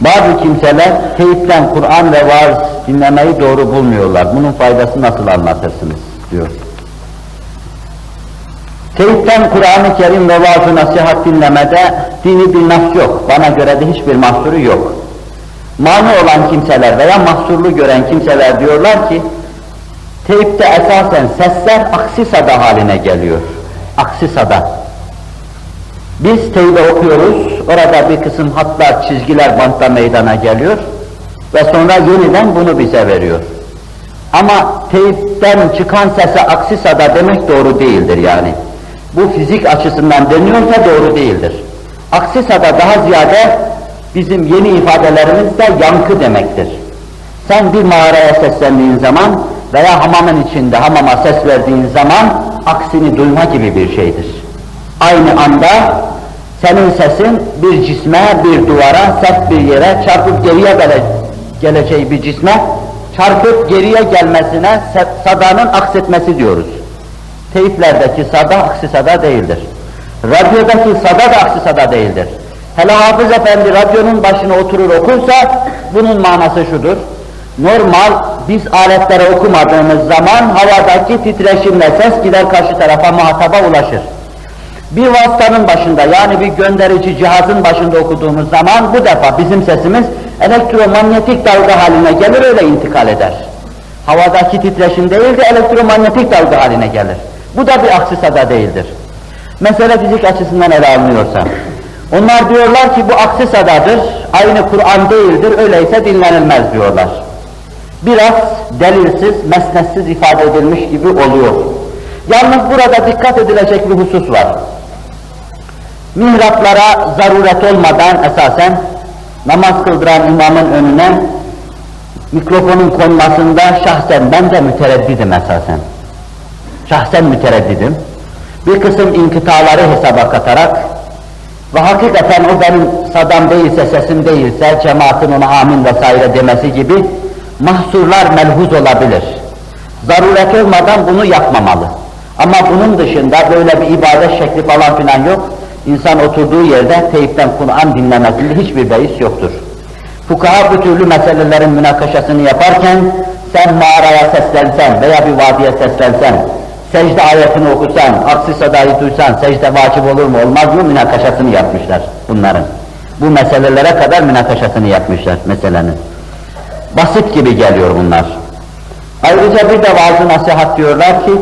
Bazı kimseler teyipten Kur'an ve vaaz dinlemeyi doğru bulmuyorlar. Bunun faydası nasıl anlatırsınız diyor. Teyipten Kur'an-ı Kerim ve vaaz nasihat dinlemede dini bir nas yok. Bana göre de hiçbir mahsuru yok. Mani olan kimseler veya mahsurlu gören kimseler diyorlar ki teyipte esasen sesler aksi sada haline geliyor. Aksi sada. Biz teybe okuyoruz, orada bir kısım hatlar, çizgiler bantta meydana geliyor ve sonra yeniden bunu bize veriyor. Ama teyipten çıkan sese aksi sada demek doğru değildir yani. Bu fizik açısından deniyorsa doğru değildir. Aksi sada daha ziyade bizim yeni ifadelerimizde yankı demektir. Sen bir mağaraya seslendiğin zaman veya hamamın içinde hamama ses verdiğin zaman aksini duyma gibi bir şeydir. Aynı anda senin sesin bir cisme, bir duvara, sert bir yere çarpıp geriye gele, geleceği bir cisme çarpıp geriye gelmesine sadanın aksetmesi diyoruz. Teyplerdeki sada aksi sada değildir. Radyodaki sada da aksi sada değildir. Hele Hafız Efendi radyonun başına oturur okursa bunun manası şudur. Normal biz aletlere okumadığımız zaman havadaki titreşimle ses gider karşı tarafa muhataba ulaşır. Bir vasıtanın başında yani bir gönderici cihazın başında okuduğumuz zaman bu defa bizim sesimiz elektromanyetik dalga haline gelir öyle intikal eder. Havadaki titreşim değil de elektromanyetik dalga haline gelir. Bu da bir aksi sada değildir. Mesele fizik açısından ele alınıyorsa. Onlar diyorlar ki bu aksi sadadır, aynı Kur'an değildir, öyleyse dinlenilmez diyorlar. Biraz delilsiz, mesnetsiz ifade edilmiş gibi oluyor. Yalnız burada dikkat edilecek bir husus var. Mihraplara zaruret olmadan esasen namaz kıldıran imamın önüne mikrofonun konmasında şahsen ben de mütereddidim esasen. Şahsen mütereddidim. Bir kısım inkıtaları hesaba katarak ve hakikaten o benim sadam değilse, sesim değilse, cemaatin ona amin vesaire demesi gibi mahsurlar melhuz olabilir. Zaruret olmadan bunu yapmamalı. Ama bunun dışında böyle bir ibadet şekli falan filan yok. İnsan oturduğu yerde teyipten Kur'an dinlemesinde hiçbir beis yoktur. Fukaha bu türlü meselelerin münakaşasını yaparken sen mağaraya seslensen veya bir vadiye seslensen, secde ayetini okusan, aksi sadayı duysan secde vacip olur mu olmaz mı münakaşasını yapmışlar bunların. Bu meselelere kadar münakaşasını yapmışlar meselenin. Basit gibi geliyor bunlar. Ayrıca bir de vaaz nasihat diyorlar ki,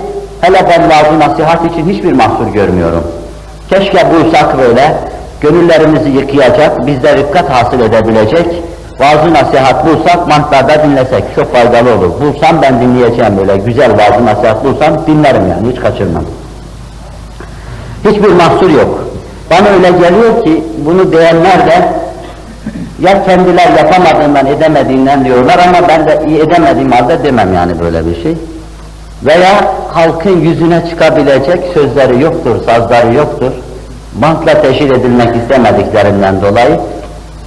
hele ben vaaz nasihat için hiçbir mahsur görmüyorum. Keşke buysak böyle, gönüllerimizi yıkayacak, bizde rıkkat hasıl edebilecek, vaaz nasihat bulsak, mantlarda dinlesek, çok faydalı olur. Bulsam ben dinleyeceğim böyle, güzel vaaz nasihat bulsam dinlerim yani, hiç kaçırmam. Hiçbir mahsur yok. Bana öyle geliyor ki, bunu diyenler de ya kendiler yapamadığından, edemediğinden diyorlar ama ben de iyi edemediğim halde demem yani böyle bir şey. Veya halkın yüzüne çıkabilecek sözleri yoktur, sazları yoktur. Bantla teşhir edilmek istemediklerinden dolayı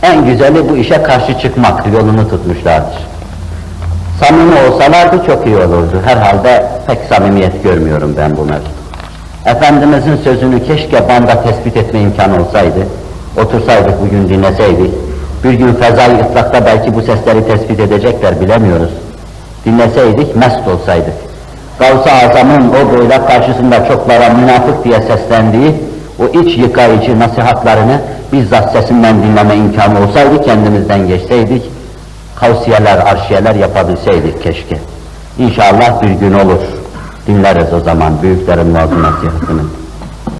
en güzeli bu işe karşı çıkmak yolunu tutmuşlardır. Samimi olsalardı çok iyi olurdu. Herhalde pek samimiyet görmüyorum ben buna. Efendimizin sözünü keşke banda tespit etme imkanı olsaydı, otursaydık bugün dinleseydik, bir gün fezai ıtlakta belki bu sesleri tespit edecekler bilemiyoruz. Dinleseydik, mest olsaydık. Gavs-ı Azam'ın o böyle karşısında çoklara münafık diye seslendiği o iç yıkayıcı nasihatlarını bizzat sesinden dinleme imkanı olsaydı kendimizden geçseydik, kavsiyeler, arşiyeler yapabilseydik keşke. İnşallah bir gün olur. Dinleriz o zaman büyüklerin vaazı nasihatını.